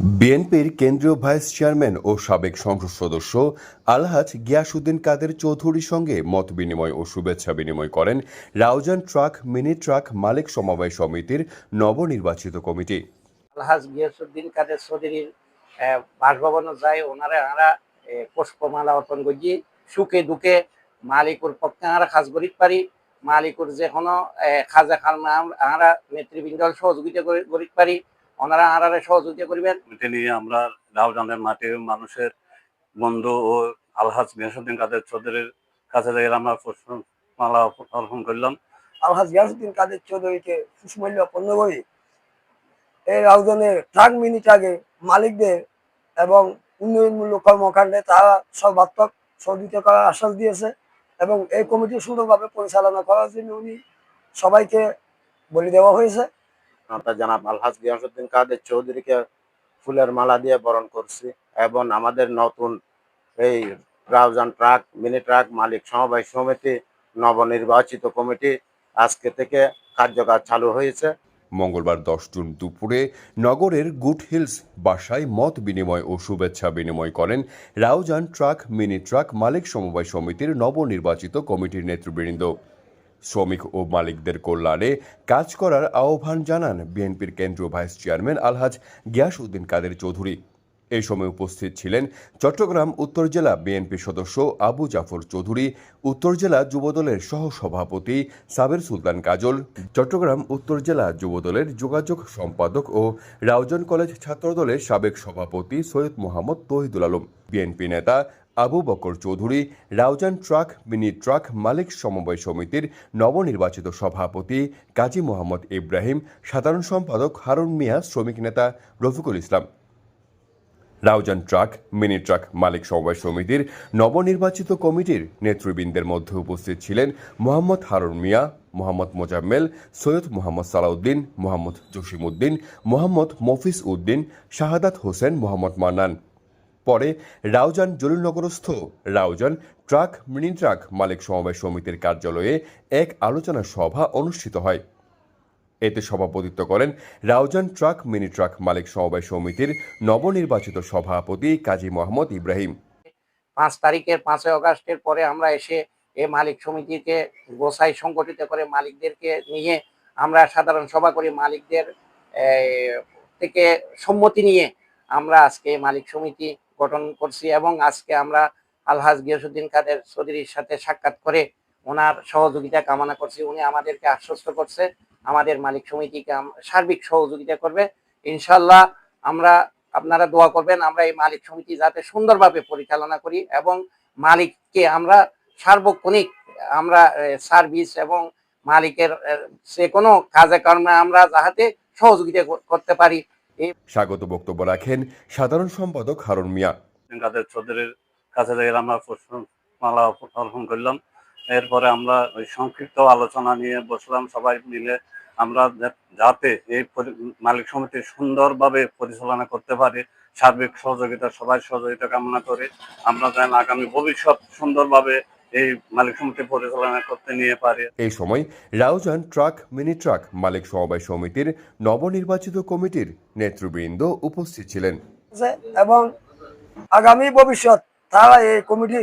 বিএনপির কেন্দ্রীয় vice chairman ও সাবেক সংসদ সদস্য আলহাজ গিয়াসুদ্দিন কাদের চৌধুরীর সঙ্গে মত বিনিময় ও শুভেচ্ছা বিনিময় করেন রাউজান ট্রাক মিনি ট্রাক মালিক সমবায় সমিতির নবনির্বাচিত কমিটি। আলহাজ গিয়াসুদ্দিন কাদের চৌধুরীর বাসভবনে যায় ওনারা আহ, পুষ্পমালা অর্পণ করছি। সুখে দুঃখে মালিকুর পক্ষে আমরা খাস করিত পারি মালিকুর যে কোনো খাজা খান আমরা নেতৃবৃন্দ সহযোগিতা করি- করিত পারি। ওনারা আরারে সহযোগিতা করিবেন। এটি নিয়ে আমরা রাউজানের মাটির মানুষের বন্ধু ও আলহাজ গিয়াসুদ্দিন কাদের চৌধুরীর কাছে থেকে আমরা পুষ্পমালা অর্পণ করলাম। আলহাজ গিয়াসুদ্দিন কাদের চৌধুরীকে সুষমূল্য অর্পণ করি। এই রাউজানের ট্রাক মিনি ট্রাকে মালিকদের এবং উন্নয়নমূলক কর্মকাণ্ডে তারা সর্বাত্মক সহযোগিতা করার আশ্বাস দিয়েছে এবং এই কমিটি সুন্দরভাবে পরিচালনা করার জন্য উনি সবাইকে বলি দেওয়া হয়েছে। আমরা জানাব, আলহাজ গিয়াসুদ্দিন কাদের চৌধুরীকে ফুলের মালা দিয়ে বরণ করছি এবং আমাদের নতুন এই রাউজান ট্রাক, মিনি ট্রাক মালিক সমবায় সমিতি নবনির্বাচিত কমিটি আজকে থেকে কার্যকর চালু হয়েছে। মঙ্গলবার দশ জুন দুপুরে নগরের গুড হিলস বাসায় মত বিনিময় ও শুভেচ্ছা বিনিময় করেন রাউজান ট্রাক, মিনি ট্রাক মালিক সমবায় সমিতির নবনির্বাচিত কমিটির নেতৃবৃন্দ। শ্রমিক ও মালিকদের কল্যাণে কাজ করার আহ্বান জানান বিএনপির কেন্দ্রীয় ভাইস চেয়ারম্যান আলহাজ গিয়াসউদ্দিন কাদের চৌধুরী। এই সময় উপস্থিত ছিলেন চট্টগ্রাম উত্তর জেলা বিএনপি সদস্য আবু জাফর চৌধুরী, উত্তর জেলা যুবদলের সহ সভাপতি সাবের সুলতান কাজল, চট্টগ্রাম উত্তর জেলা যুবদলের যোগাযোগ সম্পাদক ও রাউজান কলেজ ছাত্রদলের সাবেক সভাপতি সৈয়দ মোহাম্মদ তহিদুল আলম, বিএনপি নেতা Abu Bakar Chowdhury, Raozan truck, mini truck মালিক সমবায় সমিতির নবনির্বাচিত সভাপতি কাজী মোহাম্মদ ইব্রাহিম, সাধারণ সম্পাদক হারুন মিয়া, শ্রমিক নেতা Rafiqul Islam. Raozan truck, mini truck মালিক সমবায় সমিতির নবনির্বাচিত কমিটির নেতৃবৃন্দের মধ্যে উপস্থিত ছিলেন মোহাম্মদ হারুন মিয়া, মোহাম্মদ মোজাম্মেল, সৈয়দ মোহাম্মদ সালাউদ্দিন, মোহাম্মদ জসিমউদ্দিন, মোহাম্মদ মফিজ উদ্দিন, শাহাদাত হোসেন, মোহাম্মদ মান্নান। পরে রাউজান জলিলনগরস্থ রাউজান ট্রাক, মিনি ট্রাক মালিক সমবায় সমিতির কার্যালয়ে এক আলোচনা সভা অনুষ্ঠিত হয়। এতে সভাপতিত্ব করেন রাউজান ট্রাক, মিনি ট্রাক মালিক সমবায় সমিতির নবনির্বাচিত সভাপতি কাজী মোহাম্মদ ইব্রাহিম। পাঁচ তারিখের পাঁচই আগস্টের পরে আমরা এসে এ মালিক সমিতিকে, গোসাই সংগঠিত করে মালিকদেরকে নিয়ে আমরা সাধারণ সভা করি। মালিকদের থেকে সম্মতি নিয়ে আমরা আজকে মালিক সমিতি গঠন করছি এবং আজকে আমরা আলহাজ গিয়াসুদ্দিন কাদের চৌধুরীর সাথে সাক্ষাৎ করে ওনার সহযোগিতা কামনা করছি। উনি আমাদেরকে আশ্বস্ত করছে আমাদের মালিক সমিতিকে সার্বিক সহযোগিতা করবে। ইনশাল্লাহ আমরা আপনারা দোয়া করবেন আমরা এই মালিক সমিতি যাতে সুন্দরভাবে পরিচালনা করি এবং মালিককে আমরা সার্বক্ষণিক আমরা সার্ভিস এবং মালিকের যে কোনো কাজে কর্মে আমরা যাহাতে সহযোগিতা করতে পারি। স্বাগত বক্তব্য রাখেন সাধারণ সম্পাদক হারুন মিয়া। কাদের চৌধুরীর কাছে থেকে আমরা পুষ্পমালা অর্পণ করলাম। এরপরে আমরা ওই সংক্ষিপ্ত আলোচনা নিয়ে বসলাম সবাই মিলে। আমরা যাতে এই মালিক সমিতি সুন্দরভাবে পরিচালনা করতে পারি সার্বিক সহযোগিতা সবাই সহযোগিতা কামনা করে আমরা যেন আগামী ভবিষ্যৎ সুন্দরভাবে এই মালিক সমিতি পরিচালনা করতে নিয়ে পারে। এই সময় রাউজান ট্রাক মিনি ট্রাক মালিক সমবায় সমিতির নবনির্বাচিত কমিটির নেতৃবৃন্দ উপস্থিত ছিলেন। এবং আগামী ভবিষ্যৎ তারা এই কমিটি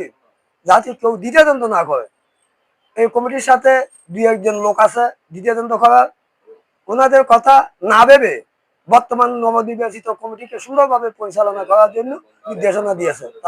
যাতে কেউ দ্বিতীয়তন্ত্র না করে। এই কমিটির সাথে দুই একজন লোক আছে দ্বিতীয় তদন্ত করার ওনাদের কথা না ভেবে বর্তমান নবনির্বাচিত কমিটিকে সুন্দরভাবে পরিচালনা করার জন্য নির্দেশনা দিয়েছে।